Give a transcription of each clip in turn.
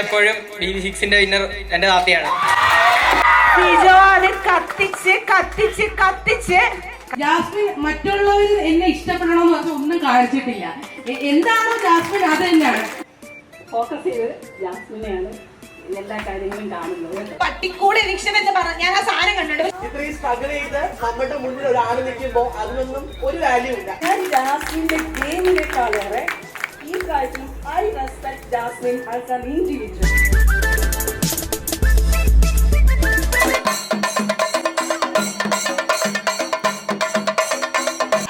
എപ്പോഴും B B സിക്സിന്റെ winner എന്റെ താത്തയാണ്. അത് കത്തിച്ച് കത്തിച്ച് കത്തിച്ച്. ജാസ്മിൻ മറ്റുള്ളവർ എന്നെ ഇഷ്ടപ്പെടണമെന്ന് പറഞ്ഞാൽ ഒന്നും കാണിച്ചിട്ടില്ല. എ- എന്താണോ ജാസ്മിൻ അത് തന്നെയാണ്. ഫോക്കസ് ചെയ്ത് ജാസ്മിനെയാണ് എല്ലാ കാര്യങ്ങളും കാണുന്നത്. പട്ടിക്കൂടെ എവിക്ഷൻ എന്ന് പറഞ്ഞ ഞാൻ ആ സാധനം കണ്ടിട്ടുണ്ട് ഇത്രയും സ്ട്രഗിൾ ചെയ്ത് നമ്മുടെ മുന്നിൽ ഒരാൾ നിൽക്കുമ്പോൾ അതിനൊന്നും ഒരു വാല്യൂ ഇല്ല. ഞാൻ ജാസ്മിന്റെ ഗെയിമിനേക്കാളേറെ ഈ കാര്യത്തിലും I respect Jasmine as an individual.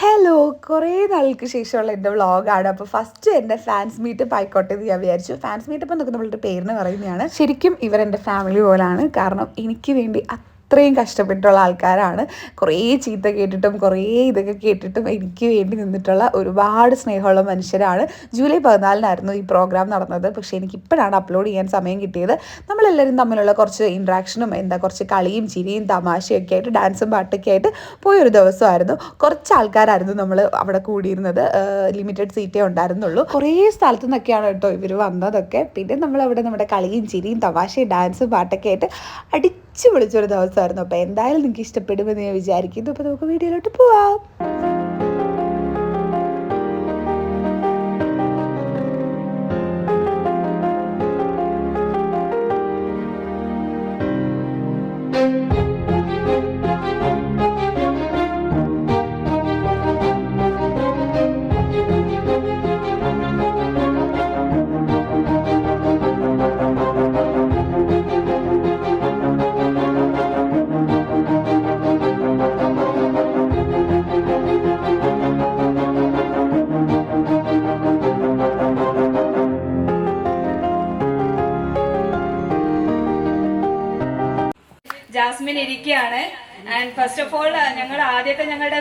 Hello കുറേ നാൾക്ക് ശേഷമുള്ള എന്റെ വ്ളോഗാണ്. അപ്പോൾ ഫസ്റ്റ് എന്റെ ഫാൻസ് മീറ്റപ്പ് ആയിക്കോട്ടെ എന്ന് ഞാൻ വിചാരിച്ചു. ഫാൻസ് മീറ്റപ്പ് എന്നൊക്കെ നമ്മളുടെ പേരിന് പറയുന്നതാണ്. ശരിക്കും ഇവർ എന്റെ ഫാമിലി പോലാണ്. കാരണം എനിക്ക് വേണ്ടി അത്രയും കഷ്ടപ്പെട്ടുള്ള ആൾക്കാരാണ്. കുറേ ചീത്ത കേട്ടിട്ടും കുറേ ഇതൊക്കെ കേട്ടിട്ടും എനിക്ക് വേണ്ടി നിന്നിട്ടുള്ള ഒരുപാട് സ്നേഹമുള്ള മനുഷ്യരാണ്. ജൂലൈ പതിനാലിനായിരുന്നു ഈ പ്രോഗ്രാം നടന്നത്. പക്ഷേ എനിക്ക് ഇപ്പോഴാണ് അപ്ലോഡ് ചെയ്യാൻ സമയം കിട്ടിയത്. നമ്മളെല്ലാവരും തമ്മിലുള്ള കുറച്ച് ഇൻട്രാക്ഷനും എന്താ കുറച്ച് കളിയും ചിരിയും തമാശയൊക്കെ ആയിട്ട് ഡാൻസും പാട്ടൊക്കെ ആയിട്ട് പോയൊരു ദിവസമായിരുന്നു. കുറച്ച് ആൾക്കാരായിരുന്നു നമ്മൾ അവിടെ കൂടിയിരുന്നത്. ലിമിറ്റഡ് സീറ്റേ ഉണ്ടായിരുന്നുള്ളൂ. കുറേ സ്ഥലത്തു നിന്നൊക്കെയാണ് കേട്ടോ ഇവർ വന്നതൊക്കെ. പിന്നെ നമ്മളവിടെ നമ്മുടെ കളിയും ചിരിയും തമാശയും ഡാൻസും പാട്ടൊക്കെ ആയിട്ട് അടിച്ചു പൊളിച്ചൊരു ദിവസമായിരുന്നു അപ്പോൾ എന്തായാലും നിങ്ങൾക്ക് ഇഷ്ടപ്പെടുമെന്ന് ഞാൻ വിചാരിക്കുന്നു. അപ്പോൾ നമുക്ക് വീഡിയോയിലോട്ട് പോവാം.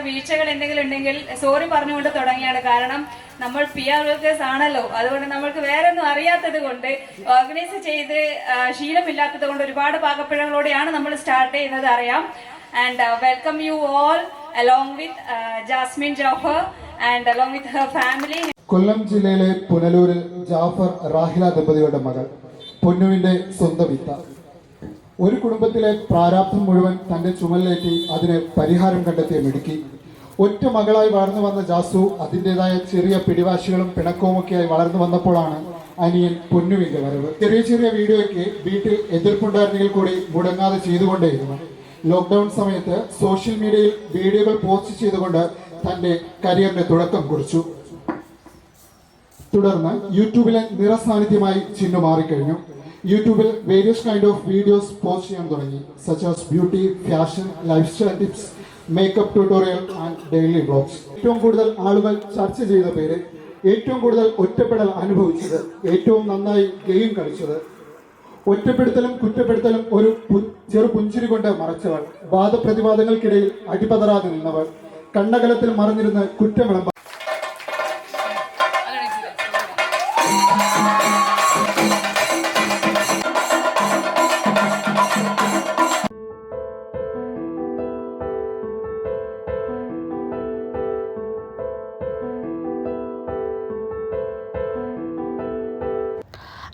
വീഴ്ചകൾ എന്തെങ്കിലും ഉണ്ടെങ്കിൽ സോറി പറഞ്ഞുകൊണ്ട് തുടങ്ങിയാണ്. കാരണം നമ്മൾ പി ആർ വർക്കേഴ്സ് ആണല്ലോ. അതുകൊണ്ട് നമ്മൾക്ക് വേറെ ഒന്നും അറിയാത്തത് കൊണ്ട് ഓർഗനൈസ് ചെയ്ത് ശീലമില്ലാത്തത് കൊണ്ട് ഒരുപാട് പാകപ്പിഴകളോടെയാണ് നമ്മൾ സ്റ്റാർട്ട് ചെയ്യുന്നത് അറിയാം. And welcome you all along with Jasmine Johar and along with her family Kollam ജില്ലയിലെ പുനലൂരിൽ ജാഫർ റാഹില ദമ്പതിയുടെ മകൾ പൊന്നുവിന്റെ സ്വന്തം വിത്ത ഒരു കുടുംബത്തിലെ പ്രാരാബ്ധം മുഴുവൻ തന്റെ ചുമലിലേറ്റി അതിന് പരിഹാരം കണ്ടെത്തിയ മിടുക്കി. ഒറ്റ മകളായി വളർന്നു വന്ന ജാസു അതിന്റെതായ ചെറിയ പിടിവാശികളും പിണക്കവുമൊക്കെയായി വളർന്നു വന്നപ്പോഴാണ് അനിയൻ പൊന്നുവിന്റെ വരവ്. ചെറിയ ചെറിയ വീഡിയോയ്ക്ക് വീട്ടിൽ എതിർപ്പുണ്ടായിരുന്നെങ്കിൽ കൂടി മുടങ്ങാതെ ചെയ്തുകൊണ്ടേയിരുന്നു. ലോക്ക്ഡൌൺ സമയത്ത് സോഷ്യൽ മീഡിയയിൽ വീഡിയോകൾ പോസ്റ്റ് ചെയ്തുകൊണ്ട് തന്റെ കരിയറിന്റെ തുടക്കം കുറിച്ചു. തുടർന്ന് യൂട്യൂബിലെ നിറസാന്നിധ്യമായി ചിന്നു മാറിക്കഴിഞ്ഞു. യൂട്യൂബിൽ various kind of videos post ചെയ്യാൻ തുടങ്ങി. Such as beauty fashion life style tips makeup tutorial and daily blogs ഏറ്റവും കൂടുതൽ ആളുകൾ ചർച്ച ചെയ്ത പേര് ഏറ്റവും കൂടുതൽ ഒറ്റപ്പെടൽ അനുഭവിച്ചത് ഏറ്റവും നന്നായി ഗെയിം കളിച്ചത്. ഒറ്റപ്പെടുത്തലും കുറ്റപ്പെടുത്തലും ഒരു ചെറു പുഞ്ചിരി കൊണ്ട് മറച്ചവൾ. വാദപ്രതിവാദങ്ങൾക്കിടയിൽ അടിപതറാതെ നിന്നവൾ. കണ്ണകലത്തിൽ മറഞ്ഞിരുന്ന് കുറ്റമിളമ്പ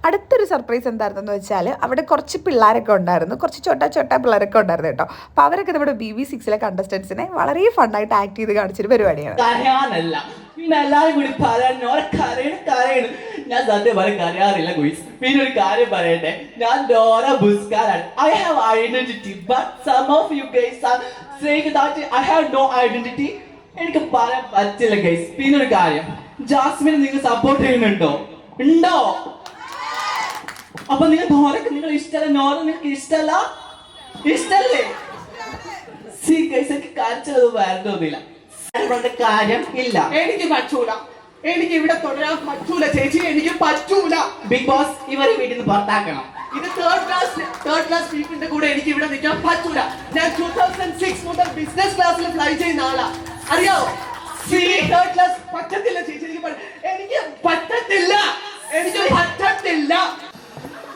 അടുത്തൊരു സർപ്രൈസ് എന്തായിരുന്നെന്ന് വെച്ചാൽ അവിടെ കുറച്ച് പിള്ളേരൊക്കെ ഉണ്ടായിരുന്നു. കുറച്ച് ചോട്ടാ ചോട്ടാ പിള്ളേരൊക്കെ ഉണ്ടായിരുന്നു കേട്ടോ. അപ്പോൾ അവരൊക്കെ നമ്മുടെ ബി ബി സിക്സിലെ കണ്ടസ്റ്റൻസിനെ വളരെ ഫണ്ണായിട്ട് ആക്ട് ചെയ്ത് കാണിച്ചൊരു പരിപാടിയാണ്. പിന്നെ എല്ലാരും കൂടി പറയാൻ ഓരോ കരയണ് കരയണ്. ഞാൻ സത്യം പറയാൻ കരയാറില്ല ഗുയിസ്. പിന്നെ ഒരു കാര്യം പറയട്ടെ. ഞാൻ ഡോറ ബുസ്കാരാണ്. I have identity but some of you guys are saying that I have no identity എനിക്ക് പറയാൻ പറ്റില്ല ഗൈസ് പിന്നെ ഒരു കാര്യം. ജാസ്മിനെ നിങ്ങൾ സപ്പോർട്ട് ചെയ്യുന്നുണ്ടോ? ഉണ്ടോ? അപ്പൊ നിങ്ങൾ നോരക്ക് നിങ്ങൾ ഇഷ്ടമല്ല നോറ നിങ്ങൾക്ക് ഇഷ്ടമല്ല ഇഷ്ടല്ലേ? സി ഗൈസ് എനിക്ക് കാണിച്ചത് അതുകൊണ്ട് കാര്യം ഇല്ല. എനിക്ക് പറ്റൂല. എനിക്ക് ഇവിടെ തുടരാൻ പറ്റൂല ചേച്ചി എനിക്ക് പറ്റൂല. ബിഗ് ബോസ് ഇവരെ വീട്ടിൽ നിന്ന് പുറത്താക്കണം. ഇത് തേർഡ് ക്ലാസ് തേർഡ് ക്ലാസ് പീപ്പിളിന്റെ കൂടെ എനിക്ക് ഇവിടെ നിൽക്കാൻ പറ്റൂല. ഞാൻ ടൂ തൗസൻഡ് സിക്സ് മുതൽ ബിസിനസ് ക്ലാസ്സിൽ ഫ്ലൈ ചെയ്യുന്ന ആളാ. അറിയാവോ തേർഡ് ക്ലാസ് പറ്റത്തില്ല ചേച്ചി എനിക്ക് പറ്റത്തില്ല. എനിക്ക് പറ്റത്തില്ല.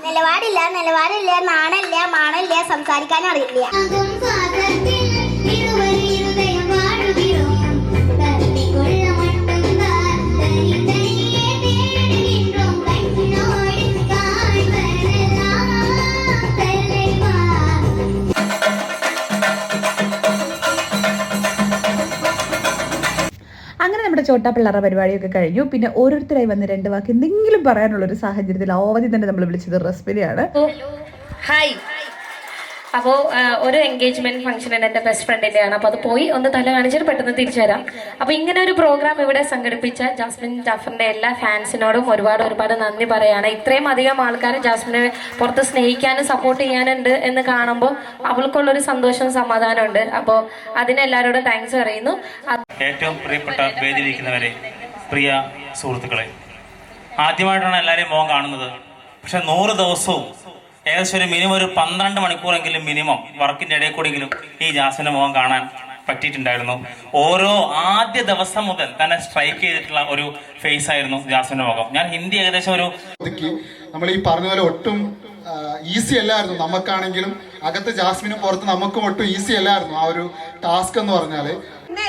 നിലപാടില്ല നിലവാരമില്ല നാണല്ല മാണല്ല സംസാരിക്കാൻ അറിയില്ല നമ്മുടെ ചോട്ടാ പിള്ളേരുടെ പരിപാടിയൊക്കെ കഴിഞ്ഞു. പിന്നെ ഓരോരുത്തരായി വന്ന് രണ്ട് വാക്ക് എന്തെങ്കിലും പറയാനുള്ള ഒരു സാഹചര്യത്തിൽ ആദ്യം തന്നെ നമ്മൾ വിളിച്ചത് റസ്മിനെയാണ്. ഹായ് അപ്പോൾ ഒരു എൻഗേജ്മെന്റ് ഫംഗ്ഷൻ എന്റെ ബെസ്റ്റ് ഫ്രണ്ടിന്റെയാണ് അപ്പോൾ അത് പോയി ഒന്ന് തല കാണിച്ചിട്ട് പെട്ടെന്ന് തിരിച്ചു വരാം. അപ്പോൾ ഇങ്ങനെ ഒരു പ്രോഗ്രാം ഇവിടെ സംഘടിപ്പിച്ച ജാസ്മിൻ ജാഫറിന്റെ എല്ലാ ഫാൻസിനോടും ഒരുപാട് ഒരുപാട് നന്ദി പറയാണ്. ഇത്രയും അധികം ആൾക്കാർ ജാസ്മിനെ പുറത്ത് സ്നേഹിക്കാനും സപ്പോർട്ട് ചെയ്യാനുണ്ട് എന്ന് കാണുമ്പോൾ അവൾക്കുള്ളൊരു സന്തോഷവും സമാധാനമുണ്ട്. അപ്പോൾ അതിനെല്ലാവരോടും താങ്ക്സ് പറയുന്നു. ഏറ്റവും പ്രിയപ്പെട്ട പ്രിയ സുഹൃത്തുക്കളെ ആദ്യമായിട്ടാണ് എല്ലാവരെയും മോൻ കാണുന്നത്. പക്ഷെ നൂറ് ദിവസവും ഏകദേശം ഒരു മിനിമം ഒരു പന്ത്രണ്ട് മണിക്കൂറെങ്കിലും മിനിമം വർക്കിന്റെ ഇടയിൽ കൂടെങ്കിലും ഈ ജാസിന്റെ മുഖം കാണാൻ പറ്റിയിട്ടുണ്ടായിരുന്നു. ഓരോ ആദ്യ ദിവസം മുതൽ തന്നെ സ്ട്രൈക്ക് ചെയ്തിട്ടുള്ള ഒരു ഫേസ് ആയിരുന്നു ജാസിന്റെ മുഖം. ഞാൻ ഹിന്ദി ഏകദേശം ഒരു നമ്മൾ ഈ പറഞ്ഞ പോലെ ഒട്ടും ഈസി അല്ലായിരുന്നു. നമുക്കാണെങ്കിലും അകത്ത് ജാസ്മിനും പുറത്ത് നമുക്കും ഒട്ടും ഈസി അല്ലായിരുന്നു ആ ഒരു ടാസ്ക് എന്ന് പറഞ്ഞാൽ.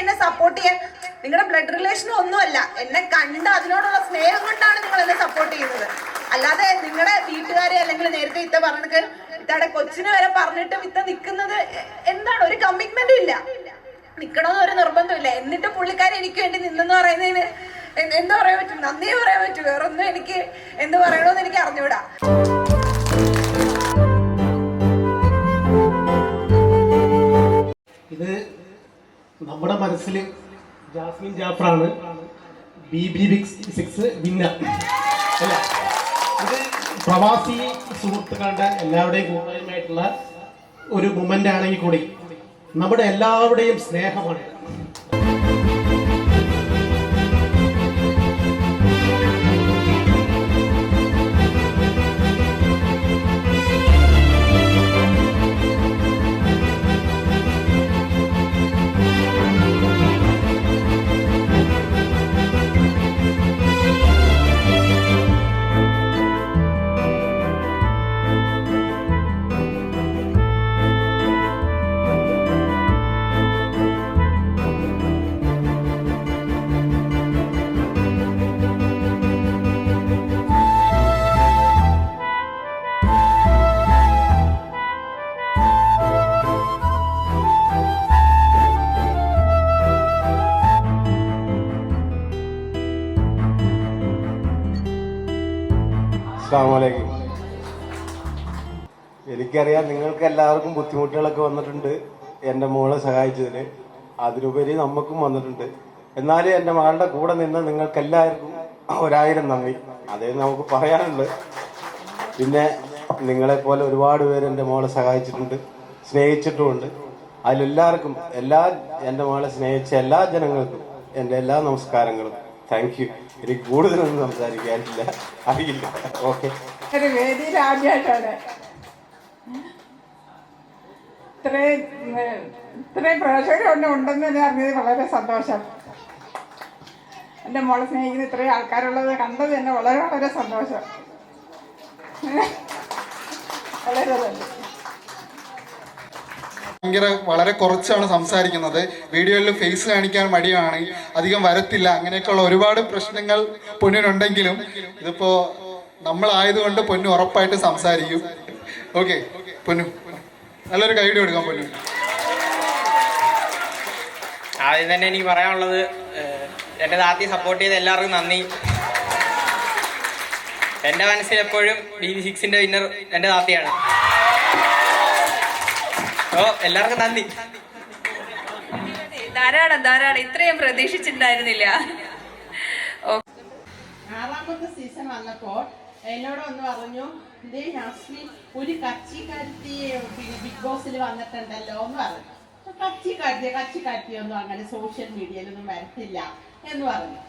എന്നെ സപ്പോർട്ട് ചെയ്യാൻ നിങ്ങളുടെ ബ്ലഡ് റിലേഷൻ ഒന്നുമല്ല. എന്നെ കണ്ട് അതിനോടുള്ള സ്നേഹം കൊണ്ടാണ് നിങ്ങൾ എന്നെ സപ്പോർട്ട് ചെയ്യുന്നത്. അല്ലാതെ നിങ്ങളുടെ വീട്ടുകാരെ അല്ലെങ്കിൽ നേരത്തെ ഇത്ത പറഞ്ഞിട്ട് ഇത്തയുടെ കൊച്ചിനെ വരെ പറഞ്ഞിട്ടും ഇത്ത നിൽക്കുന്നത് എന്താണ്? ഒരു കമ്മിറ്റ്മെന്റും ഇല്ല. നിൽക്കണമെന്ന് ഒരു നിർബന്ധമില്ല. എന്നിട്ട് പുള്ളിക്കാരെ എനിക്ക് വേണ്ടി നിന്നെന്ന് പറയുന്നതിന് എന്താ പറയാൻ പറ്റും? നന്ദി പറയാൻ പറ്റും. വേറെ ഒന്നും എനിക്ക് എന്ത് പറയണമെന്ന് എനിക്ക് അറിഞ്ഞൂടാ. ഇത് നമ്മുടെ മനസ്സിൽ Jasmine ജാഫറാണ്. B B six six winner അല്ല? ഇത് പ്രവാസി സുഹൃത്തുക്കളുടെ എല്ലാവരുടെയും കൂട്ടായ്മയായിട്ടുള്ള ഒരു മൊമെന്റ് ആണെങ്കിൽ കൂടി. നമ്മുടെ എല്ലാവരുടെയും സ്നേഹമാണ്. അസ്സാമലൈക്കും എനിക്കറിയാം നിങ്ങൾക്ക് എല്ലാവർക്കും ബുദ്ധിമുട്ടുകളൊക്കെ വന്നിട്ടുണ്ട് എന്റെ മോളെ സഹായിച്ചതിന്. അതിലുപരി നമുക്കും വന്നിട്ടുണ്ട്. എന്നാലും എന്റെ മകളുടെ കൂടെ നിന്ന് നിങ്ങൾക്കെല്ലാവർക്കും ഒരായിരം നന്ദി. അതേ നമുക്ക് പറയാനുണ്ട് പിന്നെ നിങ്ങളെപ്പോലെ ഒരുപാട് പേര് എന്റെ മോളെ സഹായിച്ചിട്ടുണ്ട് സ്നേഹിച്ചിട്ടുമുണ്ട്. അതിലെല്ലാവർക്കും എല്ലാ എന്റെ മോളെ സ്നേഹിച്ച എല്ലാ ജനങ്ങൾക്കും എന്റെ എല്ലാ നമസ്കാരങ്ങളും. താങ്ക് യു എനിക്ക് കൂടുതലൊന്നും സംസാരിക്കാനില്ല അറിയില്ല. ഓക്കെ ആദ്യമായിട്ടാണ്. ഇത്രയും ഇത്രയും പ്രേക്ഷകരൊന്നും ഉണ്ടെന്ന് ഞാൻ അറിഞ്ഞത് വളരെ സന്തോഷം. എന്റെ മോളെ സ്നേഹിക്കുന്ന ഇത്രയും ആൾക്കാരുള്ളത് കണ്ടത് തന്നെ വളരെ വളരെ സന്തോഷം. വളരെ നന്ദി. ഭയങ്കര വളരെ കുറച്ചാണ് സംസാരിക്കുന്നത്. വീഡിയോയിൽ ഫേസ് കാണിക്കാൻ മടിയാണ് അധികം വരത്തില്ല. അങ്ങനെയൊക്കെയുള്ള ഒരുപാട് പ്രശ്നങ്ങൾ പൊന്നിനുണ്ടെങ്കിലും ഇതിപ്പോ നമ്മളായതുകൊണ്ട് പൊന്നു ഉറപ്പായിട്ട് സംസാരിക്കും. ഓക്കെ പൊന്നു. നല്ലൊരു കൈഡി കൊടുക്കാം പൊന്നു. ആദ്യം തന്നെ എനിക്ക് പറയാനുള്ളത് എന്റെ താത്തി സപ്പോർട്ട് ചെയ്ത എല്ലാവർക്കും നന്ദി. എന്റെ മനസ്സിൽ എപ്പോഴും ബി സിക്സിന്റെ വിന്നർ എന്റെ താത്തിയാണ്. ഓ എല്ലാവർക്കും നന്ദി. ധാരാളം ധാരാളം. ഇത്രയും പ്രതീക്ഷിച്ചിട്ടുണ്ടായിരുന്നില്ല. ആറാമത്തെ സീസൺ വന്നപ്പോൾ എന്നോട് ഒന്ന് പറഞ്ഞു ദേ ജാസ്മിൻ ഒരു കച്ചിക്കാരത്തി ബിഗ് ബോസിൽ വന്നിട്ടുണ്ടല്ലോ എന്ന് പറഞ്ഞു. കച്ചിക്കാരത്തി കച്ചിക്കാരത്തിയൊന്നും അങ്ങനെ സോഷ്യൽ മീഡിയയിലൊന്നും വരത്തില്ല എന്ന് പറഞ്ഞു.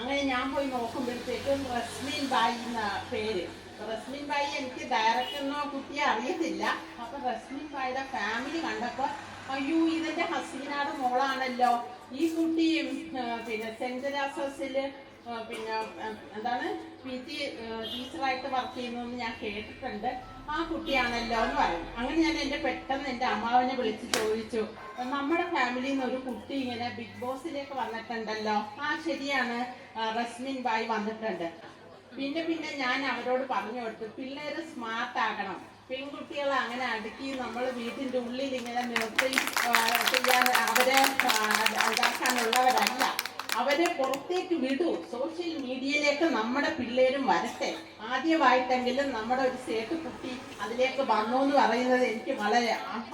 അങ്ങനെ ഞാൻ പോയി നോക്കുമ്പോഴത്തേക്കും റസ്മിൻ ബായി എന്ന പേര്. റസ്മിൻ ബായി എനിക്ക് ഡയറക്റ്റ് എന്നോ കുട്ടിയെ അറിയത്തില്ല. അപ്പൊ റസ്മിൻ ബായിയുടെ ഫാമിലി കണ്ടപ്പോ അയ്യോ ഇതിന്റെ ഹസീനയുടെ മോളാണല്ലോ. ഈ കുട്ടിയും പിന്നെ സെന്റ് ജോസഫ്സിൽ പിന്നെ എന്താണ് പി ടി ടീച്ചറായിട്ട് വർക്ക് ചെയ്യുന്നതെന്ന് ഞാൻ കേട്ടിട്ടുണ്ട്. ആ കുട്ടിയാണല്ലോ എന്ന് പറയും. അങ്ങനെ ഞാൻ എന്റെ പെട്ടെന്ന് എന്റെ അമ്മാവനെ വിളിച്ച് ചോദിച്ചു. നമ്മുടെ ഫാമിലിയിൽ നിന്ന് ഒരു കുട്ടി ഇങ്ങനെ ബിഗ് ബോസിലേക്ക് വന്നിട്ടുണ്ടല്ലോ. ആ ശരിയാണ് റസ്മിൻ ബായി വന്നിട്ടുണ്ട്. പിന്നെ പിന്നെ ഞാൻ അവരോട് പറഞ്ഞു കൊടുത്തു പിള്ളേര് സ്മാർട്ട് ആകണം പെൺകുട്ടികളെ അങ്ങനെ അടുക്കി നമ്മൾ വീട്ടിന്റെ ഉള്ളിൽ ഇങ്ങനെ നിർത്തി ചെയ്യാൻ അവരെ ഇതാക്കാനുള്ളവരല്ല. അവരെ പുറത്തേക്ക് വിടൂ. സോഷ്യൽ മീഡിയയിലേക്ക് നമ്മുടെ പിള്ളേരും വരട്ടെ. ആദ്യമായിട്ടെങ്കിലും നമ്മുടെ ഒരു സേട്ട് കുട്ടി അതിലേക്ക് വന്നു എന്ന് പറയുന്നത് എനിക്ക് വളരെ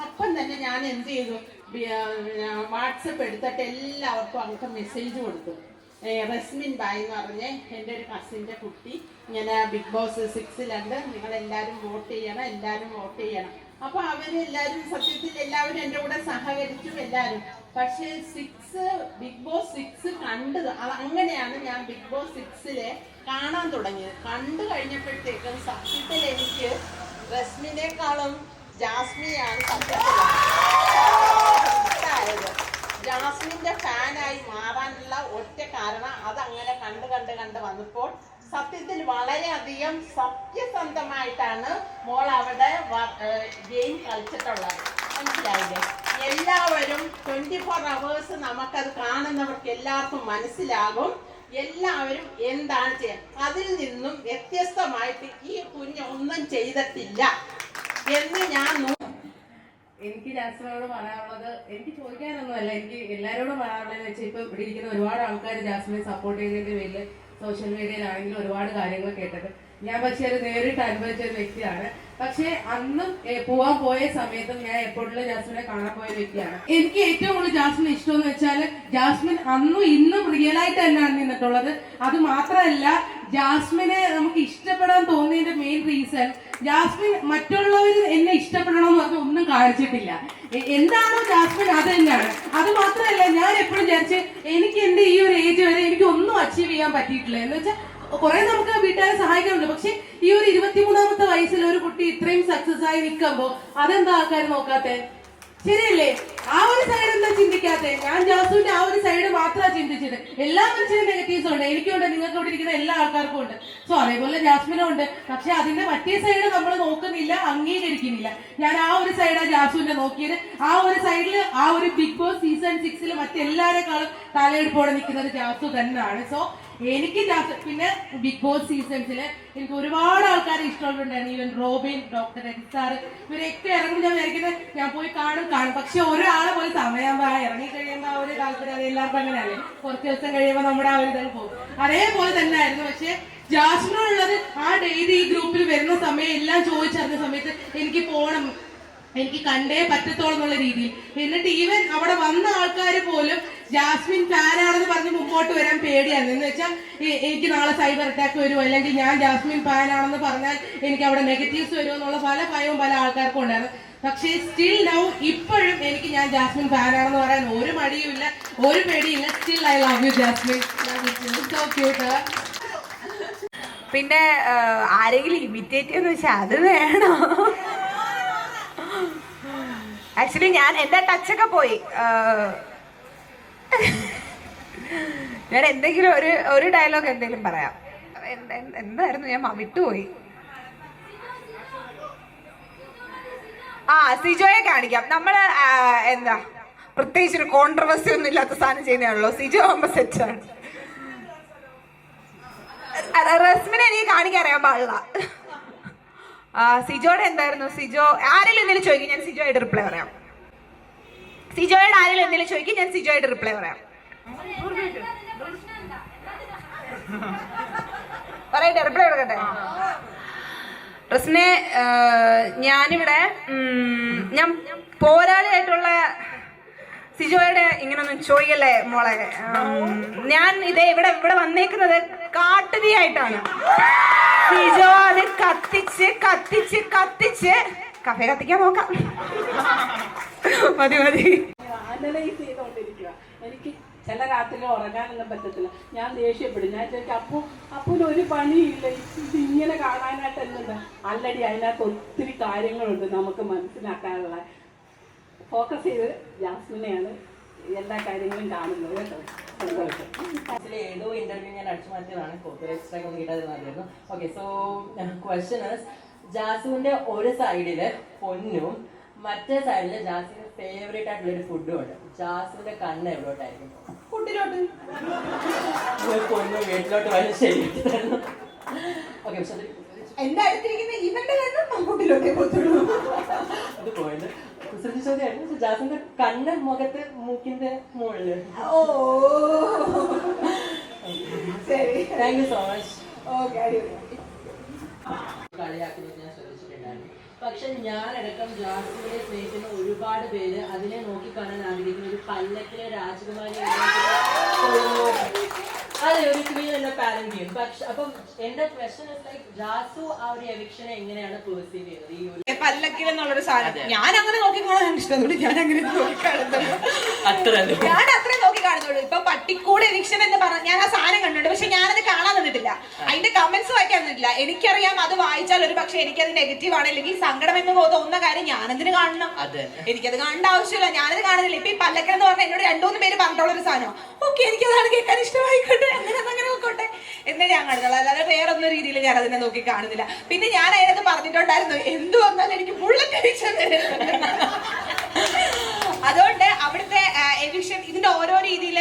അപ്പം തന്നെ ഞാൻ എന്ത് ചെയ്തു? വാട്സപ്പ് എടുത്തിട്ട് എല്ലാവർക്കും അവർക്ക് മെസ്സേജ് കൊടുത്തു. റസ്മിൻ ബായ് എന്ന് പറഞ്ഞ് എന്റെ ഒരു കസിന്റെ കുട്ടി. ഇങ്ങനെ ബിഗ് ബോസ് സിക്സിലുണ്ട്. നിങ്ങളെല്ലാവരും വോട്ട് ചെയ്യണം എല്ലാവരും വോട്ട് ചെയ്യണം. അപ്പോൾ അവരെല്ലാവരും സത്യത്തിൽ എല്ലാവരും എന്റെ കൂടെ സഹകരിച്ചു എല്ലാവരും. പക്ഷേ സിക്സ് ബിഗ് ബോസ് സിക്സ് കണ്ടത് അങ്ങനെയാണ് ഞാൻ ബിഗ് ബോസ് സിക്സിലെ കാണാൻ തുടങ്ങിയത്. കണ്ടു കഴിഞ്ഞപ്പോഴത്തേക്കും സത്യത്തിൽ എനിക്ക് റസ്മിനേക്കാളും ജാസ്മിയാണ് സത്യത്തിൽ ജാസ്മിന്റെ ഫാനായി മാറാനുള്ള ഒറ്റ കാരണം അതങ്ങനെ കണ്ട് കണ്ട് കണ്ട് വന്നപ്പോൾ സത്യത്തിൽ വളരെയധികം സത്യസന്ധമായിട്ടാണ് മോൾ അവിടെ ഗെയിം കളിച്ചിട്ടുള്ളത്. മനസ്സിലായില്ലേ? എല്ലാവരും ട്വന്റി ഫോർ അവേഴ്സ് നമുക്കത് കാണുന്നവർക്ക് എല്ലാവർക്കും മനസ്സിലാകും. എല്ലാവരും എന്താണ് ചെയ്യുക അതിൽ നിന്നും വ്യത്യസ്തമായിട്ട് ഈ കുഞ്ഞ് ഒന്നും ചെയ്തിട്ടില്ല എന്ന് ഞാൻ എനിക്ക് ജാസ്മിനോട് പറയാനുള്ളത് എനിക്ക് ചോദിക്കാനൊന്നുമല്ല എനിക്ക് എല്ലാവരോടും പറയാനുള്ളത് വെച്ചാൽ ഇപ്പൊ ഇവിടെ ഇരിക്കുന്ന ഒരുപാട് ആൾക്കാർ ജാസ്മിനെ സപ്പോർട്ട് ചെയ്തതിന്റെ പേരിൽ സോഷ്യൽ മീഡിയയിലാണെങ്കിലും ഒരുപാട് കാര്യങ്ങൾ കേട്ടത് ഞാൻ പക്ഷേ അത് നേരിട്ട് അനുഭവിച്ച ഒരു വ്യക്തിയാണ്. പക്ഷെ അന്നും പോവാൻ പോയ സമയത്തും ഞാൻ എപ്പോഴും ജാസ്മിനെ കാണാൻ പോയ വ്യക്തിയാണ്. എനിക്ക് ഏറ്റവും കൂടുതൽ ജാസ്മിൻ ഇഷ്ടം എന്ന് വെച്ചാൽ ജാസ്മിൻ അന്നും ഇന്നും റിയൽ ആയിട്ട് തന്നെയാണ് നിന്നിട്ടുള്ളത്. അത് മാത്രമല്ല ജാസ്മിനെ നമുക്ക് ഇഷ്ടപ്പെടാൻ തോന്നിയതിന്റെ മെയിൻ റീസൺ ജാസ്മിൻ മറ്റുള്ളവർ എന്നെ ഇഷ്ടപ്പെടണമെന്ന് പറഞ്ഞ് ഒന്നും കാണിച്ചിട്ടില്ല. എന്താണോ ജാസ്മിൻ അത് തന്നെയാണ്. അത് മാത്രമല്ല ഞാൻ എപ്പോഴും വിചാരിച്ച് എനിക്ക് എന്റെ ഈ ഒരു ഏജ് വരെ എനിക്ക് ഒന്നും അച്ചീവ് ചെയ്യാൻ പറ്റിയിട്ടില്ല. എന്ന് വെച്ചാൽ കുറെ നമുക്ക് വീട്ടുകാരെ സഹായിക്കാനുണ്ട്. പക്ഷെ ഈ ഒരു ഇരുപത്തിമൂന്നാമത്തെ വയസ്സിൽ ഒരു കുട്ടി ഇത്രയും സക്സസ് ആയി നിൽക്കുമ്പോ അതെന്താ ആൾക്കാർ നോക്കാത്തെ? ശരിയല്ലേ? ആ ഒരു സൈഡ് എന്താ ചിന്തിക്കാത്തെ? ഞാൻ ജാസുവിന്റെ ആ ഒരു സൈഡ് മാത്രമാണ് ചിന്തിച്ചത്. എല്ലാ മനുഷ്യരും നെഗറ്റീവ്സ് ഉണ്ട്. എനിക്കുണ്ട് നിങ്ങൾക്ക് ഇവിടെ ഇരിക്കുന്ന എല്ലാ ആൾക്കാർക്കും ഉണ്ട്. സോ അതേപോലെ ജാസ്മിനും ഉണ്ട്. പക്ഷെ അതിന്റെ മറ്റേ സൈഡ് നമ്മൾ നോക്കുന്നില്ല അംഗീകരിക്കുന്നില്ല. ഞാൻ ആ ഒരു സൈഡാണ് ജാസുവിന്റെ നോക്കിയത്. ആ ഒരു സൈഡിൽ ആ ഒരു ബിഗ് ബോസ് സീസൺ സിക്സിൽ മറ്റെല്ലാരെക്കാളും തലയെടുപ്പോടെ നിൽക്കുന്നത് ജാസു തന്നെയാണ്. സോ എനിക്ക് പിന്നെ ബിഗ് ബോസ് സീസൺസിൽ എനിക്ക് ഒരുപാട് ആൾക്കാരെ ഇഷ്ടമുണ്ടായിരുന്നു ഈവൻ റോബിൻ ഡോക്ടർ സാർ ഇവരൊക്കെ ഇറങ്ങി ഞാൻ വിചാരിക്കുന്നത് ഞാൻ പോയി കാണും കാണും. പക്ഷെ ഒരാളെ പോലെ സമയം ഇറങ്ങി കഴിയുമ്പോൾ ആ ഒരു താല്പര്യം അത് എല്ലാവർക്കും അങ്ങനെയല്ലേ കുറച്ച് ദിവസം കഴിയുമ്പോൾ നമ്മുടെ ആ ഒരു ഇതൊക്കെ പോകും. അതേപോലെ തന്നെ ആയിരുന്നു പക്ഷെ ജാസ്മിനുള്ളത് ആ ഡെയിലി ഈ ഗ്രൂപ്പിൽ വരുന്ന സമയം എല്ലാം ചോദിച്ചറിഞ്ഞ സമയത്ത് എനിക്ക് പോണം. എനിക്ക് കണ്ടേ പറ്റത്തോളം എന്നുള്ള രീതിയിൽ. എന്നിട്ട് ഈവൻ അവിടെ വന്ന ആൾക്കാർ പോലും ജാസ്മിൻ ഫാനാണെന്ന് പറഞ്ഞ് മുമ്പോട്ട് വരാൻ പേടിയാണ്. എന്ന് വെച്ചാൽ എനിക്ക് നാളെ സൈബർ അറ്റാക്ക് വരുമോ അല്ലെങ്കിൽ ഞാൻ ജാസ്മിൻ ഫാനാണെന്ന് പറഞ്ഞാൽ എനിക്ക് അവിടെ നെഗറ്റീവ്സ് വരുമോ എന്നുള്ള പല ഭയവും പല ആൾക്കാർക്കും ഉണ്ടായിരുന്നു. പക്ഷേ സ്റ്റിൽ നൗ ഇപ്പോഴും എനിക്ക് ഞാൻ ജാസ്മിൻ ഫാനാണെന്ന് പറയാൻ ഒരു മടിയുമില്ല ഒരു പേടിയില്ല still I love you Jasmin. പിന്നെ ആരെങ്കിലും ഇമിറ്റേറ്റ് ചെയ്യുന്ന വെച്ചാൽ അത് വേണോ? ആക്ച്വലി ഞാൻ എന്റെ ടച്ചൊക്കെ പോയി. ഞാൻ എന്തെങ്കിലും ഒരു ഒരു ഡയലോഗ് എന്തെങ്കിലും പറയാം. എന്ത്- എന്ത്- എന്തായിരുന്നു? ഞാൻ വിട്ടുപോയി ആ സിജോയെ കാണിക്കാം. നമ്മൾ എന്താ? പ്രത്യേകിച്ച് ഒരു കോൺട്രവേഴ്സി ഒന്നും ഇല്ലാത്ത സാധനം ചെയ്യുന്നതാണല്ലോ സിജോ ആകുമ്പോ സെറ്റാണ് റസ്മിനെ എനിക്ക് കാണിക്കാൻ അറിയാൻ പാടില്ല. സിജോയുടെ എന്തായിരുന്നു? സിജോ ആരെങ്കിലും എന്തെങ്കിലും ചോദിക്കും ഞാൻ സിജോയുടെ റിപ്ലൈ പറയാം. സിജോയുടെ ആരെങ്കിലും എന്തെങ്കിലും ചോദിക്കും ഞാൻ സിജോയുടെ റിപ്ലൈ പറയാം. പറയട്ടെ റിപ്ലൈ കൊടുക്കട്ടെ. റസ്നെ ഞാനിവിടെ ഞാൻ പോരാളിയായിട്ടുള്ള സിജോയുടെ ഇങ്ങനൊന്നും ചോദിക്കല്ലേ മോളെ? ഞാൻ ഇതേ ഇവിടെ ഇവിടെ വന്നേക്കുന്നത് കാട്ടുതീയായിട്ടാണ്. സിജോ അത് കത്തിച്ച് കത്തിച്ച് കത്തിച്ച്. കഫേ കത്തിക്കാൻ നോക്കാം. മതി മതി. എനിക്ക് ചില രാത്രി ഉറങ്ങാനൊന്നും പറ്റത്തില്ല. ഞാൻ ദേഷ്യപ്പെടും. ഞാൻ ചോദിക്കും അപ്പു അപ്പുന് ഒരു പണിയില്ല? ഇത് ഇങ്ങനെ കാണാനായിട്ട് എന്തുണ്ട് അല്ലടി അതിനകത്ത് ഒത്തിരി കാര്യങ്ങളുണ്ട് നമുക്ക് മനസ്സിലാക്കാനുള്ള ഫോക്കസ് ചെയ്ത് ജാസ്മിനെയാണ് എല്ലാ കാര്യങ്ങളും കാണുന്നത് കേട്ടോ. ഏതോ ഇന്റർവ്യൂ ഞാൻ അടിച്ചു മാറ്റിയതാണ്. കോപ്പറേറ്റ് സ്ട്രൈക്ക് ഒന്നും കിട്ടാതിരുന്നായിരുന്നു ഓക്കെ സോ ക്വസ്റ്റ്യൻസ് ജാസുവിന്റെ ഒരു സൈഡിൽ പൊന്നും മറ്റേ സൈഡിൽ ജാസുവിന്റെ ഫേവറേറ്റ് ആയിട്ടുള്ള ഒരു ഫുഡും ഉണ്ട്. ജാസുവിന്റെ കണ്ണ് എവിടോട്ടായിരിക്കും? ഫുഡിലോട്ട് പൊന്നും വീട്ടിലോട്ട് വരും ശരി ഓക്കെ പക്ഷെ എന്റെ അടുത്തിരിക്കുന്ന ഇവന്റെ കണ്ണും പോത്തുള്ളൂ അത് പോയിന്റ് പക്ഷെ ജാസ്മിന്റെ കണ്ണ് മുഖത്ത് മൂക്കിന്റെ മുകളിൽ. ഓ. ശരി. Thank you so much okay കളിയാക്കുന്നത് ഞാൻ ശ്രദ്ധിച്ചിട്ടുണ്ടായിരുന്നു. പക്ഷെ ഞാനടക്കം ജാസ്മിനെ സ്നേഹിക്കുന്ന ഒരുപാട് പേര് അതിനെ നോക്കിക്കാണാൻ ആഗ്രഹിക്കുന്ന ഒരു പല്ലക്കിലെ രാജകുമാരി അതെ ഒരു ക്വീൻ എന്നെ പാരന്റ് ചെയ്യും പക്ഷെ അപ്പം എന്റെ ക്വസ്റ്റൻ ലൈക്ക് ജാസു ആ ഒരു എവിക്ഷനെ എങ്ങനെയാണ് പെർസീവ് ചെയ്യുന്നത് ഈ ഒരു പല്ലക്കിൽ എന്നുള്ളൊരു സാധനം. ഞാൻ അങ്ങനെ നോക്കിക്കോളാൻ ഇഷ്ടം ഞാൻ അങ്ങനെ നോക്കിക്കാണുന്നത്. അത്ര ഞാൻ അത്രേ നോക്കി കാണുന്നുള്ളൂ ഇപ്പൊ പട്ടിക്കൂട് എവിക്ഷൻ എന്ന് പറഞ്ഞ ഞാൻ ആ സാധനം കണ്ടിട്ടുണ്ട്. പക്ഷെ ഞാനത് കാണാൻ നിന്നിട്ടില്ല. അതിന്റെ കമന്റ്സ് വായിക്കാൻ നിന്നിട്ടില്ല. എനിക്കറിയാം അത് വായിച്ചാൽ ഒരു പക്ഷെ എനിക്കത് നെഗറ്റീവ് ആണ്. അല്ലെങ്കിൽ സങ്കടം എന്ന് തോന്നുന്ന കാര്യം ഞാനെന്തിനു കാണണം. എനിക്കത് കാണേണ്ട ആവശ്യമില്ല. ഞാനത് കാണുന്നില്ല. ഇപ്പൊ ഈ പല്ലക്കൻ എന്ന് പറഞ്ഞാൽ എന്നോട് രണ്ടുമൂന്ന് പേര് പറഞ്ഞിട്ടുള്ള ഒരു സാധനം ഓക്കെ എനിക്കതാണ് കേൾക്കാൻ ഇഷ്ടമായിക്കോട്ടെ. അങ്ങനെ അങ്ങനെ നോക്കോട്ടെ. എന്നേ ഞാൻ കാണുന്നുള്ളൂ അല്ലാതെ വേറെ ഒന്നും രീതിയിൽ ഞാൻ അതിനെ നോക്കി കാണുന്നില്ല. പിന്നെ ഞാൻ അതിനകത്ത് പറഞ്ഞിട്ടുണ്ടായിരുന്നു എന്ത് വന്നാലും എനിക്ക് ബുള്ളറ്റ് അടിച്ചു അതുകൊണ്ട് അവിടുത്തെ എവിക്ഷൻ ഇതിന്റെ ഓരോ രീതിയിൽ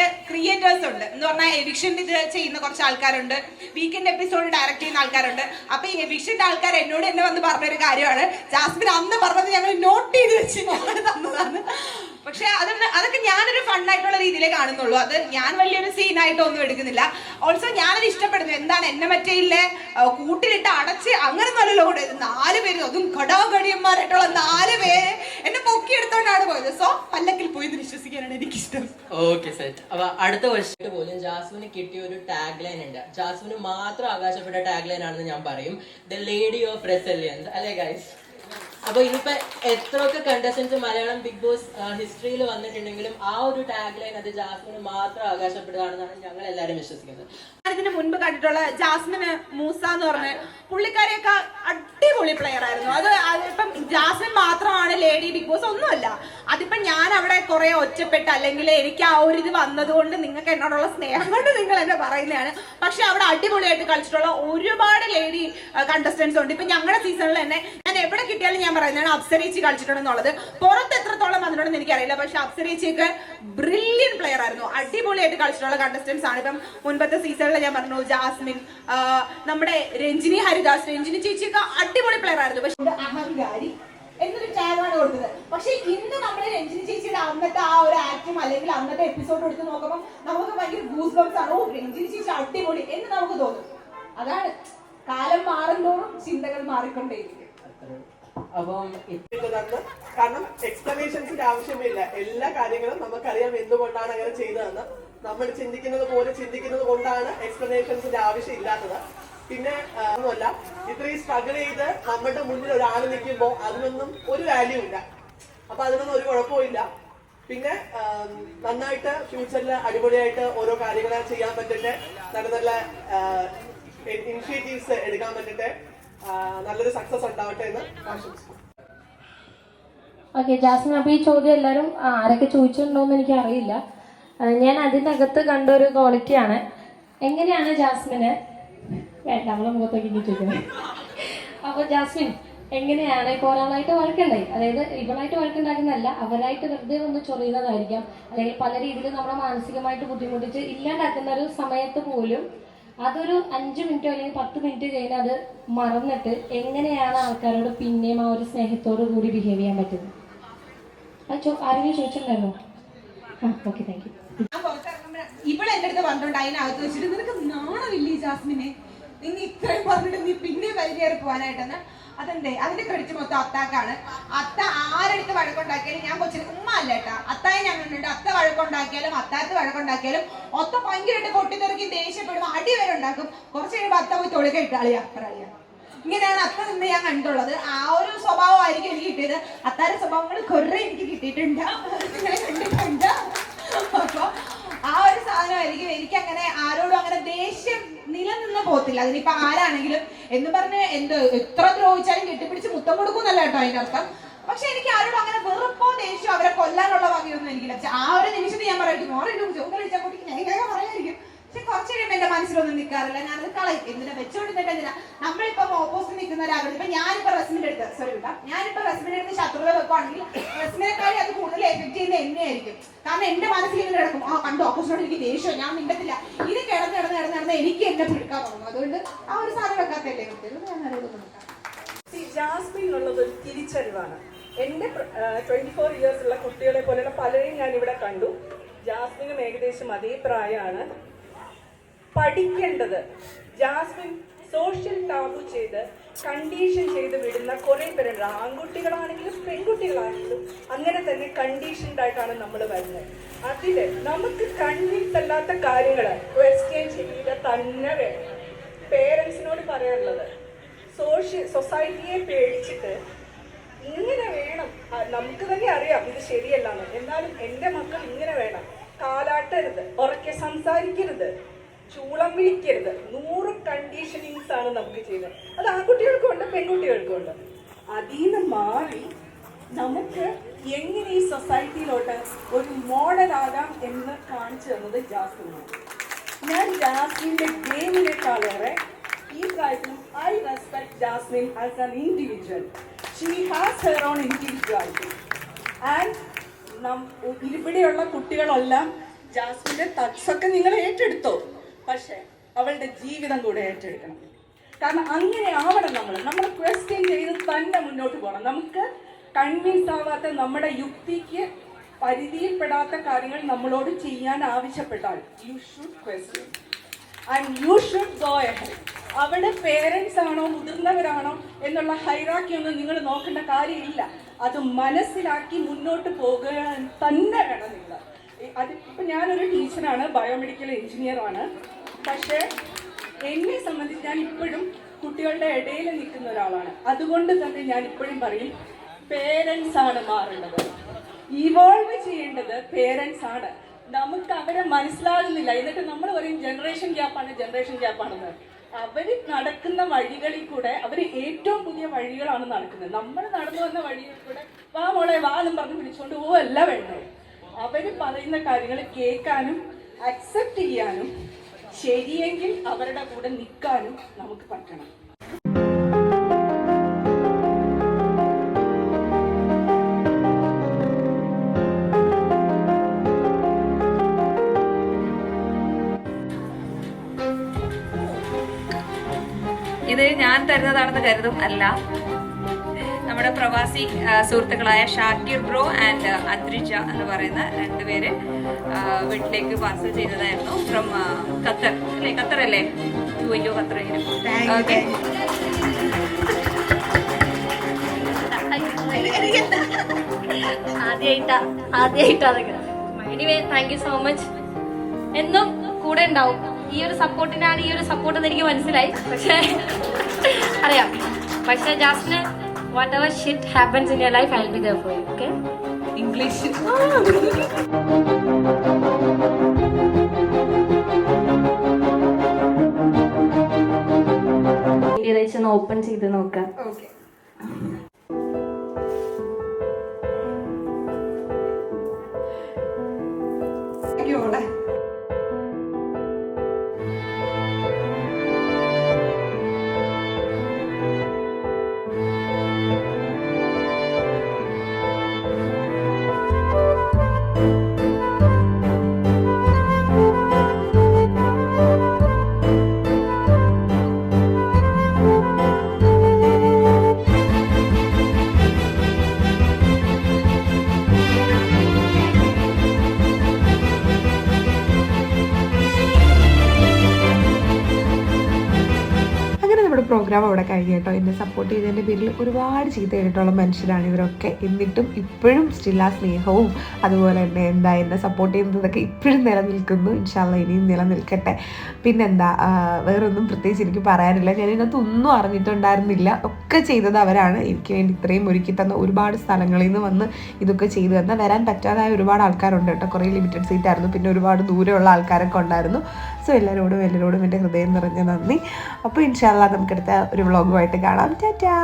ഉണ്ട് എന്ന് പറഞ്ഞാൽ എവിക്ഷൻ ഇത് ചെയ്യുന്ന കുറച്ച് ആൾക്കാരുണ്ട്. വീക്കെൻഡ് എപ്പിസോഡ് ഡയറക്റ്റ് ചെയ്യുന്ന ആൾക്കാരുണ്ട്. അപ്പൊ ഈ എവിക്ഷന്റെ ആൾക്കാർ എന്നോട് എന്നെ വന്ന് പറഞ്ഞൊരു കാര്യമാണ്. ജാസ്മിൻ അന്ന് പറഞ്ഞത് ഞങ്ങൾ നോട്ട് ചെയ്ത് വെച്ച് ഞങ്ങൾ തന്നതാണ്. പക്ഷെ അതൊന്ന് അതൊക്കെ ഞാനൊരു ഫണ്ണായിട്ടുള്ള രീതിയിലേ കാണുന്നുള്ളൂ. അത് ഞാൻ വലിയൊരു സീനായിട്ടൊന്നും എടുക്കുന്നില്ല. ഓൾസോ ഞാനത് ഇഷ്ടപ്പെടുന്നു. എന്താണ് എന്നെ മറ്റേ ഇല്ലേ കൂട്ടിലിട്ട് അടച്ച് അങ്ങനെ നല്ല ലോഡ് നാല് പേര് അതും ഘടാഘടിയന്മാരായിട്ടുള്ള നാല് പേര് എന്നെ പൊക്കിയെടുത്തോണ്ടാണ് പോയത്. സോ പല്ലക്കിൽ പോയി വിശ്വസിക്കാനാണ് എനിക്കിഷ്ടം. ഓക്കെ സെറ്റ് അപ്പൊ അടുത്ത ക്വസ്റ്റ്യൻ പോലും ജാസ്മിന് കിട്ടിയ ഒരു ടാഗ് ലൈൻ ഉണ്ട്. ജാസ്മിന് മാത്രം അവകാശപ്പെട്ട ടാഗ് ലൈൻ ആണെന്ന് ഞാൻ പറയും. ദ ലേഡി ഓഫ് റെസലിയൻസ് അല്ലേ ഗൈസ് അപ്പൊ ഇനിയിപ്പോ എത്രയൊക്കെ കണ്ടസ്റ്റൻസ് മലയാളം ബിഗ് ബോസ് ഹിസ്റ്ററിയിൽ വന്നിട്ടുണ്ടെങ്കിലും ആ ഒരു ടാഗ് ലൈൻ അത് ജാസ്മിന് മാത്രം അവകാശപ്പെടുകയാണെന്നാണ് ഞങ്ങൾ എല്ലാരും വിശ്വസിക്കുന്നത്. ഇതിന് മുൻപ് കണ്ടിട്ടുള്ള ജാസ്മിന് മൂസ എന്ന് പറഞ്ഞ പുള്ളിക്കാരിയൊക്കെ അടിപൊളി പ്ലെയർ ആയിരുന്നു. അത് അതിപ്പം ജാസ്മിൻ മാത്രമാണ് ലേഡി ബിഗ് ബോസ് ഒന്നുമല്ല. അതിപ്പം ഞാൻ അവിടെ കുറെ ഒറ്റപ്പെട്ട് അല്ലെങ്കിൽ എനിക്ക് ആ ഒരു ഇത് വന്നതുകൊണ്ട് നിങ്ങൾക്ക് എന്നോടുള്ള സ്നേഹം കൊണ്ട് നിങ്ങൾ എന്നെ പറയുന്നതാണ്. പക്ഷെ അവിടെ അടിപൊളിയായിട്ട് കളിച്ചിട്ടുള്ള ഒരുപാട് ലേഡി കണ്ടസ്റ്റൻസ് ഉണ്ട്. ഇപ്പൊ ഞങ്ങളുടെ സീസണിൽ തന്നെ ഞാൻ എവിടെ കിട്ടിയാലും ഞാൻ പറയുന്നതാണ് അപ്സരേച്ചി കളിച്ചിട്ടുണ്ടെന്നുള്ളത്. പുറത്ത് എത്രത്തോളം വന്നിട്ടുണ്ടെന്ന് എനിക്കറിയില്ല. പക്ഷെ അപ്സരേച്ചിയൊക്കെ ബ്രില്യൻ പ്ലെയർ ആയിരുന്നു. അടിപൊളിയായിട്ട് കളിച്ചിട്ടുള്ള കണ്ടസ്റ്റൻസ് ആണ്. ഇപ്പം മുൻപത്തെ സീസണിൽ ഞാൻ പറഞ്ഞു ജാസ്മിൻ നമ്മുടെ രഞ്ജിനി ഹരിദാസ്. രഞ്ജിനി ചേച്ചിയൊക്കെ അടിപൊളി പ്ലെയർ ആയിരുന്നു. പക്ഷെ അഹങ്കാരി എന്നൊരു ടാഗാണ് കൊടുത്തത്. പക്ഷെ ഇന്ന് നമ്മുടെ രഞ്ജിനി ചേച്ചിയുടെ അന്നത്തെ ആ ഒരു ആക്ടും അല്ലെങ്കിൽ അന്നത്തെ എപ്പിസോഡ് എടുത്ത് നോക്കുമ്പോൾ നമുക്ക് ഭയങ്കര ഗൂസ് ബംസ് ആണ്. ഓ രഞ്ജിനി ചേച്ചി അടിപൊളി എന്ന് നമുക്ക് തോന്നും. അതാണ് കാലം മാറുന്തോറും ചിന്തകൾ മാറിക്കൊണ്ടേയിരിക്കും അപ്പം ഇപ്പം കാരണം എക്സ്പ്ലനേഷൻസിന്റെ ആവശ്യമില്ല. എല്ലാ കാര്യങ്ങളും നമുക്കറിയാം എന്തുകൊണ്ടാണ് അങ്ങനെ ചെയ്തതെന്ന്. നമ്മൾ ചിന്തിക്കുന്നത് പോലെ ചിന്തിക്കുന്നത് കൊണ്ടാണ് എക്സ്പ്ലനേഷൻസിന്റെ ആവശ്യം ഇല്ലാത്തത്. പിന്നെ ഒന്നുമല്ല. ഇത്രയും സ്ട്രഗിൾ ചെയ്ത് നമ്മുടെ മുന്നിൽ ഒരാൾ നിൽക്കുമ്പോൾ അതിനൊന്നും ഒരു വാല്യൂ ഇല്ല. അപ്പൊ അതിനൊന്നും ഒരു കുഴപ്പമില്ല പിന്നെ നന്നായിട്ട് ഫ്യൂച്ചറിൽ അടിപൊളിയായിട്ട് ഓരോ കാര്യങ്ങൾ ചെയ്യാൻ പറ്റട്ടെ. നല്ല നല്ല ഇനിഷ്യേറ്റീവ്സ് എടുക്കാൻ പറ്റട്ടെ. നല്ലൊരു സക്സസ് ഉണ്ടാവട്ടെ എന്ന് ആശംസിക്കുന്നു. ഓക്കെ ജാസ്മിൻ അപ്പോൾ ഈ ചോദ്യം എല്ലാവരും ആരൊക്കെ ചോദിച്ചിട്ടുണ്ടോയെന്ന് എനിക്ക് അറിയില്ല. ഞാൻ അതിനകത്ത് കണ്ട ഒരു ക്വാളിറ്റിയാണ് എങ്ങനെയാണ് ജാസ്മിന്? വേണ്ട നമ്മളെ മുഖത്തേക്ക് ചോദിക്കുന്നത് അപ്പോൾ ജാസ്മിൻ എങ്ങനെയാണ് ഇപ്പോൾ ഒരാളായിട്ട് വഴക്കുണ്ടായി അതായത് ഇവളായിട്ട് വഴക്കുണ്ടാക്കുന്നതല്ല അവരായിട്ട് വെറുതെ ഒന്ന് ചൊറിയുന്നതായിരിക്കാം. അല്ലെങ്കിൽ പല രീതിയിൽ നമ്മളെ മാനസികമായിട്ട് ബുദ്ധിമുട്ടിച്ച് ഇല്ലാണ്ടാക്കുന്ന ഒരു സമയത്ത് പോലും അതൊരു അഞ്ച് മിനിറ്റോ അല്ലെങ്കിൽ പത്ത് മിനിറ്റ് കഴിഞ്ഞാൽ അത് മറന്നിട്ട് എങ്ങനെയാണ് ആൾക്കാരോട് പിന്നെയും ആ ഒരു സ്നേഹത്തോടു കൂടി ബിഹേവ് ചെയ്യാൻ പറ്റുന്നത്? ചോ ആരെങ്കിലും ചോദിച്ചിട്ടുണ്ടായിരുന്നോ? ഓക്കെ താങ്ക് യു എന്റെ അടുത്ത് പറഞ്ഞിട്ടുണ്ട് അതിനകത്ത് വെച്ചിട്ട് നിനക്ക് നാണമില്ലേ ജാസ്മിനെ? നീ ഇത്രയും പറഞ്ഞിട്ട് നീ പിന്നെ വലിയേറി പോകാനായിട്ടെന്ന് അതെന്തേ? അതിന്റെ ക്രെഡിറ്റ് മൊത്തം അത്താക്കാണ്. അത്ത ആരെടുത്ത് വഴക്കുണ്ടാക്കിയാലും ഞാൻ കൊച്ചിന് ഉമ്മ അല്ല കേട്ടാ അത്തായ കണ്ടിട്ടുണ്ട്. അത്ത വഴക്കുണ്ടാക്കിയാലും അത്താത്ത് വഴക്കുണ്ടാക്കിയാലും ഒത്ത ഭയങ്കരമായിട്ട് പൊട്ടിത്തെറുക്കി ദേഷ്യപ്പെടും അടി വരെ ഉണ്ടാക്കും കുറച്ച് കഴിയുമ്പോൾ അത്ത പോയി തൊഴിൽ കളിയാ അപ്പറളിയാ ഇങ്ങനെയാണ് അത്ത നിന്ന് ഞാൻ കണ്ടുള്ളത്. ആ ഒരു സ്വഭാവമായിരിക്കും എനിക്ക് കിട്ടിയത്. അത്താരുടെ സ്വഭാവങ്ങൾ കുറേ എനിക്ക് കിട്ടിയിട്ടുണ്ട്. നിങ്ങളെ കണ്ടിട്ടുണ്ട്. ആ ഒരു സാധനമായിരിക്കും എനിക്ക് അങ്ങനെ ആരോടും അങ്ങനെ ദേഷ്യം നിലനിന്ന് പോകത്തില്ല. അതിനിപ്പോ ആരാണെങ്കിലും എന്ന് പറഞ്ഞ് എന്തോ എത്ര ദ്രോഹിച്ചാലും കെട്ടിപ്പിടിച്ച് മുത്തം കൊടുക്കുന്നല്ല കേട്ടോ അതിന്റെ അർത്ഥം. പക്ഷെ എനിക്ക് ആരോടും അങ്ങനെ വെറുപ്പോ ദേഷ്യം അവരെ കൊല്ലാനുള്ള വകയൊന്നും എനിക്കില്ല. ആ ഒരു നിമിഷത്തിൽ ഞാൻ പറയും മോറിനും ചോദ്യം കഴിച്ചാൽ കുട്ടിക്ക് ഞാൻ പറയായിരിക്കും പക്ഷെ കുറച്ച് കഴിയുമ്പോൾ എന്റെ മനസ്സിലൊന്നും നിൽക്കാറില്ല ഞാനത് കളയും. എന്തിനാ? വെച്ചോണ്ടിട്ട് എന്തിനാ? നമ്മളിപ്പം ഓപ്പോസിറ്റ് നിൽക്കുന്ന ഒരാളുടെ ഇപ്പൊ ഞാനിപ്പോ റെസ്മിന്റെ അടുത്ത് സോറി കേട്ടോ. ഞാനിപ്പോ റെസ്മിന്റെ അടുത്ത് ശത്രുത വെക്കുവാണെങ്കിൽ റെസ്മിനെക്കാളി അത് കൂടുതൽ എഫക്ട് ചെയ്യുന്ന എന്നെയായിരിക്കും. കാരണം എന്റെ മനസ്സിൽ ഇങ്ങനെ കിടക്കും. ആ കണ്ടു ഓപ്പോസിറ്റോട് എനിക്ക് ദേഷ്യം? ഞാൻ മിണ്ടത്തില്ല. ഇത് കിടന്ന് കിടന്ന് കിടന്ന് കിടന്ന് എനിക്ക് എന്നെ പിടിക്കാൻ തുടങ്ങും. അതുകൊണ്ട് ആ ഒരു സാധനം വെക്കാത്തല്ലേ കുട്ടികൾ ഞാൻ ഒരു തിരിച്ചറിവാണ്. എന്റെ ട്വന്റി ഫോർ ഇയേഴ്സ് ഉള്ള കുട്ടികളെ പോലെയുള്ള പലരെയും ഞാൻ ഇവിടെ കണ്ടു. ജാസ്മിനും ഏകദേശം അതേ പ്രായമാണ്. പഠിക്കേണ്ടത്. ജാസ്മിൻ സോഷ്യൽ ടാബു ചെയ്ത് കണ്ടീഷൻ ചെയ്ത് വിടുന്ന കുറേ പേരുണ്ട്. ആൺകുട്ടികളാണെങ്കിലും പെൺകുട്ടികളാണെങ്കിലും അങ്ങനെ തന്നെ കണ്ടീഷൻഡ് ആയിട്ടാണ് നമ്മൾ വരുന്നത്. അതിൽ നമുക്ക് കൺവിൻസ് അല്ലാത്ത കാര്യങ്ങൾ ക്വസ്റ്റ്യൻ ചെയ്യുക തന്നെ വേണം. പേരൻസിനോട് പറയാനുള്ളത് സോഷ്യൽ സൊസൈറ്റിയെ പേടിച്ചിട്ട് ഇങ്ങനെ വേണം. നമുക്ക് തന്നെ അറിയാം ഇത് ശരിയല്ലാന്ന്. എന്നാലും എന്റെ മക്കൾ ഇങ്ങനെ വേണം. കാലാട്ടരുത് ഉറക്കെ സംസാരിക്കരുത്. ചൂളം വിളിക്കരുത് നൂറ് കണ്ടീഷനിങ്സ് ആണ് നമുക്ക് ചെയ്യുന്നത്. അത് ആൺകുട്ടികൾക്കും ഉണ്ട് പെൺകുട്ടികൾക്കും ഉണ്ട്. അതിൽ നിന്ന് മാറി നമുക്ക് എങ്ങനെ ഈ സൊസൈറ്റിയിലോട്ട് ഒരു മോഡലാകാം എന്ന് കാണിച്ചു തന്നത് ജാസ്മിനാണ്. ഞാൻ ജാസ്മിന്റെ ഗെയിമിനേക്കാളേറെ ഈ പ്രായത്തിലും I respect Jasmin as an individual she has her own individuality and ഇവിടെയുള്ള കുട്ടികളെല്ലാം ജാസ്മിന്റെ തക്സൊക്കെ നിങ്ങൾ ഏറ്റെടുത്തോ? പക്ഷേ അവളുടെ ജീവിതം കൂടെ ഏറ്റെടുക്കണം. കാരണം അങ്ങനെ ആവണം നമ്മൾ. നമ്മൾ ക്വസ്റ്റ്യൻ ചെയ്ത് തന്നെ മുന്നോട്ട് പോകണം. നമുക്ക് കൺവിൻസ് ആവാത്ത നമ്മുടെ യുക്തിക്ക് പരിധിയിൽപ്പെടാത്ത കാര്യങ്ങൾ നമ്മളോട് ചെയ്യാൻ ആവശ്യപ്പെട്ടാൽ you should question and you should go ahead അവിടെ പേരൻസ് ആണോ മുതിർന്നവരാണോ എന്നുള്ള ഹൈറാക്കി ഒന്നും നിങ്ങൾ നോക്കേണ്ട കാര്യമില്ല. അത് മനസ്സിലാക്കി മുന്നോട്ട് പോകുക തന്നെ വേണം നിങ്ങൾ. അത് ഇപ്പം ഞാനൊരു ടീച്ചറാണ് ബയോമെഡിക്കൽ എഞ്ചിനീയറാണ് പക്ഷേ എന്നെ സംബന്ധിച്ച് ഞാൻ ഇപ്പോഴും കുട്ടികളുടെ ഇടയിൽ നിൽക്കുന്ന ഒരാളാണ്. അതുകൊണ്ട് തന്നെ ഞാൻ ഇപ്പോഴും പറയും പേരൻസ് ആണ് മാറേണ്ടത്. ഇവോൾവ് ചെയ്യേണ്ടത് പേരൻസ് ആണ്. നമുക്ക് അവരെ മനസ്സിലാകുന്നില്ല. എന്നിട്ട് നമ്മൾ പറയും ജനറേഷൻ ഗ്യാപ്പാണ് ജനറേഷൻ ഗ്യാപ്പാണെന്ന് അവർ നടക്കുന്ന വഴികളിൽ കൂടെ അവർ ഏറ്റവും പുതിയ വഴികളാണ് നടക്കുന്നത്. നമ്മൾ നടന്നു വന്ന വഴിയിൽ കൂടെ വാ മോളെ വാ എന്നും പറഞ്ഞ് വിളിച്ചുകൊണ്ട് പോവല്ല വേണ്ടത്. അവർ പറയുന്ന കാര്യങ്ങൾ കേൾക്കാനും അക്സെപ്റ്റ് ചെയ്യാനും ശരിയെങ്കിൽ അവരുടെ കൂടെ നിൽക്കാനും നമുക്ക് പറ്റണം. ഇത് ഞാൻ തരുന്നതാണെന്ന് കരുതും അല്ല. നമ്മുടെ പ്രവാസി സുഹൃത്തുക്കളായ ഷാക്കിർ ബ്രോ ആൻഡ് അദ്രിജ എന്ന് പറയുന്ന രണ്ടുപേര് വീട്ടിലേക്ക് പാർസൽ ചെയ്തതായിരുന്നു ഫ്രം ഖത്തർ. അല്ലേ? ഖത്തർ അല്ലേ? അയ്യോ ഖത്തർ ഓക്കെ ആദ്യമായിട്ടാ ആദ്യമായിട്ടാ അതൊക്കെ. Anyway thank you so much എന്നും കൂടെ ഉണ്ടാവും. ഈ ഒരു സപ്പോർട്ടിനാണ് ഈ ഒരു സപ്പോർട്ട് എന്ന് എനിക്ക് മനസ്സിലായി. പക്ഷേ അറിയാം. പക്ഷേ ജാസ്മിന് whatever shit happens in your life I be there for you okay English ഒന്ന് ഓപ്പൺ ചെയ്ത് നോക്കാം. ഓക്കെ പ്രോഗ്രാം അവിടെ കഴിഞ്ഞു കേട്ടോ എന്നെ സപ്പോർട്ട് ചെയ്തതിന്റെ പേരിൽ ഒരുപാട് ചീത്ത കേട്ടിട്ടുള്ള മനുഷ്യരാണ് ഇവരൊക്കെ. എന്നിട്ടും ഇപ്പോഴും സ്റ്റിൽ ആ സ്നേഹവും അതുപോലെ തന്നെ എന്താ എന്നെ സപ്പോർട്ട് ചെയ്യുന്നതൊക്കെ ഇപ്പോഴും നിലനിൽക്കുന്നു. ഇൻഷാല്ല ഇനിയും നിലനിൽക്കട്ടെ. പിന്നെന്താ വേറൊന്നും പ്രത്യേകിച്ച് എനിക്ക് പറയാനില്ല. ഞാൻ ഇതിനകത്ത് ഒന്നും അറിഞ്ഞിട്ടുണ്ടായിരുന്നില്ല. ഒക്കെ ചെയ്തത് അവരാണ്. എനിക്ക് വേണ്ടി ഇത്രയും ഒരുക്കി തന്ന ഒരുപാട് സ്ഥലങ്ങളിൽ നിന്ന് വന്ന് ഇതൊക്കെ ചെയ്തു തന്ന. വരാൻ പറ്റാതായ ഒരുപാട് ആൾക്കാരുണ്ട് കേട്ടോ. കുറേ ലിമിറ്റഡ് സീറ്റ് ആയിരുന്നു. പിന്നെ ഒരുപാട് ദൂരെയുള്ള ആൾക്കാരൊക്കെ ഉണ്ടായിരുന്നു. സോ എല്ലാവരോടും എല്ലാവരോടും എന്റെ ഹൃദയം നിറഞ്ഞ നന്ദി. അപ്പോൾ ഇൻഷാല്ല നമുക്കടുത്ത ഒരു വ്ളോഗുമായിട്ട് കാണാം. ടാറ്റാ.